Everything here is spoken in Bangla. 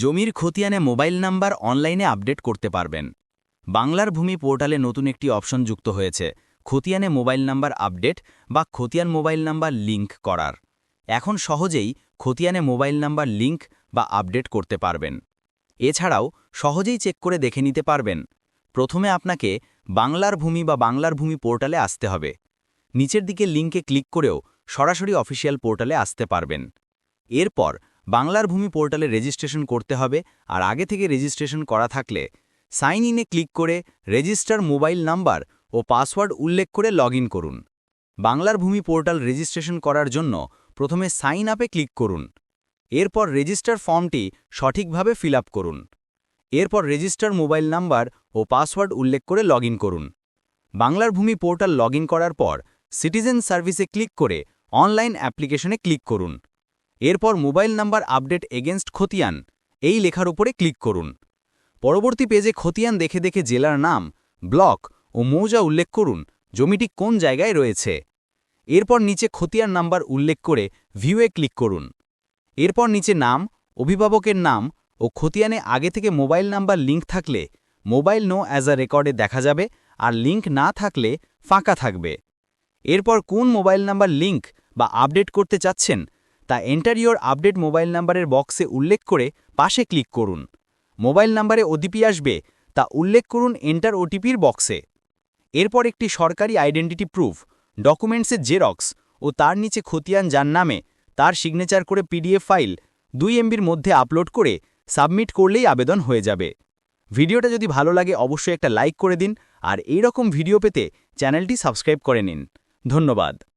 জমির খতিয়ানে মোবাইল নাম্বার অনলাইনে আপডেট করতে পারবেন। বাংলার ভূমি পোর্টালে নতুন একটি অপশন যুক্ত হয়েছে, খতিয়ানে মোবাইল নাম্বার আপডেট বা খতিয়ান মোবাইল নাম্বার লিংক করার। এখন সহজেই খতিয়ানে মোবাইল নাম্বার লিংক বা আপডেট করতে পারবেন। এছাড়াও সহজেই চেক করে দেখে নিতে পারবেন। প্রথমে আপনাকে বাংলার ভূমি বা বাংলার ভূমি পোর্টালে আসতে হবে। নিচের দিকে লিংকে ক্লিক করেও সরাসরি অফিসিয়াল পোর্টালে আসতে পারবেন। এরপর বাংলার ভূমি পোর্টালে রেজিস্ট্রেশন করতে হবে আর আগে থেকে রেজিস্ট্রেশন করা থাকলে সাইন ইনে ক্লিক করে রেজিস্টার মোবাইল নাম্বার ও পাসওয়ার্ড উল্লেখ করে লগ করুন। বাংলার ভূমি পোর্টাল রেজিস্ট্রেশন করার জন্য প্রথমে সাইন আপে ক্লিক করুন। এরপর রেজিস্টার ফর্মটি সঠিকভাবে ফিল করুন। এরপর রেজিস্টার মোবাইল নাম্বার ও পাসওয়ার্ড উল্লেখ করে লগ করুন। বাংলার ভূমি পোর্টাল লগ করার পর সিটিজেন সার্ভিসে ক্লিক করে অনলাইন অ্যাপ্লিকেশনে ক্লিক করুন। এরপর মোবাইল নাম্বার আপডেট এগেনস্ট খতিয়ান। এই লেখার উপরে ক্লিক করুন। পরবর্তী পেজে খতিয়ান দেখে দেখে জেলার নাম, ব্লক ও মৌজা উল্লেখ করুন, জমিটি কোন জায়গায় রয়েছে। এরপর নিচে খতিয়ান নাম্বার উল্লেখ করে ভিউয়ে ক্লিক করুন। এরপর নিচে নাম, অভিভাবকের নাম ও খতিয়ানে আগে থেকে মোবাইল নাম্বার লিঙ্ক থাকলে মোবাইল নো অ্যাজ আ রেকর্ডে দেখা যাবে আর লিঙ্ক না থাকলে ফাঁকা থাকবে। এরপর কোন মোবাইল নাম্বার লিঙ্ক বা আপডেট করতে চাচ্ছেন তা এন্টার এন্টারিওর আপডেট মোবাইল নাম্বারের বক্সে উল্লেখ করে পাশে ক্লিক করুন। মোবাইল নাম্বারে ওটিপি আসবে, তা উল্লেখ করুন এন্টার ওটিপির বক্সে। এরপর একটি সরকারি আইডেন্টিটি প্রুফ ডকুমেন্টসের জেরক্স ও তার নিচে খতিয়ান যার নামে তার সিগনেচার করে পিডিএফ ফাইল দুই এমবির মধ্যে আপলোড করে সাবমিট করলেই আবেদন হয়ে যাবে। ভিডিওটা যদি ভালো লাগে অবশ্যই একটা লাইক করে দিন আর এই রকম ভিডিও পেতে চ্যানেলটি সাবস্ক্রাইব করে নিন। ধন্যবাদ।